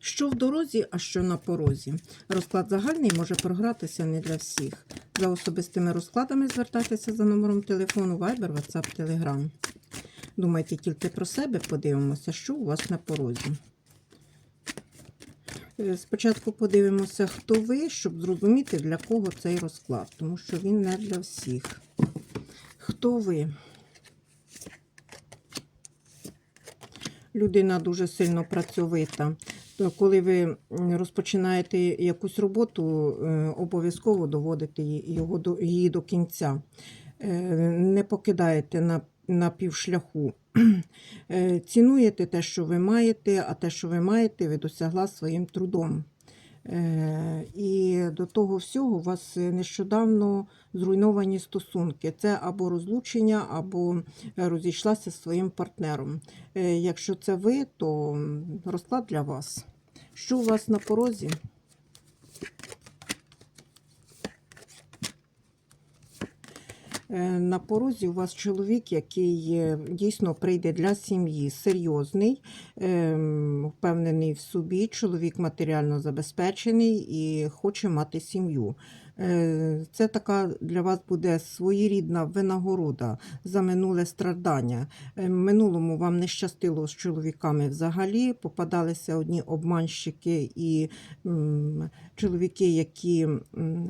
Що в дорозі, а що на порозі. Розклад загальний може програтися не для всіх. За особистими розкладами звертайтеся за номером телефону Viber, WhatsApp, Telegram. Думайте тільки про себе, подивимося, що у вас на порозі. Е, Спочатку подивимося, хто ви, щоб зрозуміти, для кого цей розклад, тому що він не для всіх. Хто ви? Людина дуже сильно працьовита. То Коли ви розпочинаєте якусь роботу, е, обов'язково доводите його до, її до кінця. Е, Не покидаєте на, на півшляху. Е, Цінуєте те, що ви маєте, а те, що ви маєте, ви досягла своїм трудом. Е, І до того всього у вас нещодавно зруйновані стосунки. Це або розлучення, або е, розійшлася з своїм партнером. Е, Якщо це ви, то розклад для вас. Що у вас на порозі? На порозі у вас чоловік, який е, дійсно прийде для сім'ї, серйозний, ем, впевнений в собі, чоловік матеріально забезпечений і хоче мати сім'ю. Е, Це така для вас буде своєрідна винагорода за минуле страждання. Е, минулому вам не щастило з чоловіками взагалі, попадалися одні обманщики і чоловіки, які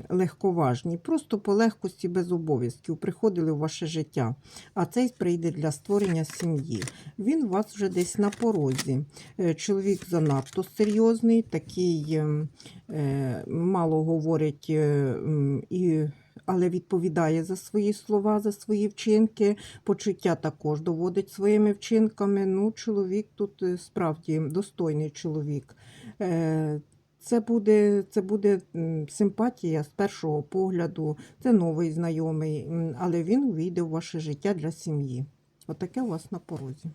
легковажні, просто по легкості без обов'язків приходили в ваше життя. А цей прийде для створення сім'ї. Він у вас вже десь на порозі. Е, Чоловік занадто серйозний, такий мало говорить і. Але відповідає за свої слова, за свої вчинки. Почуття також доводить своїми вчинками. Ну, чоловік тут е, справді достойний чоловік. Е, Це буде, це буде симпатія з першого погляду, це новий знайомий, але він увійде в ваше життя для сім'ї. Отаке у вас на порозі.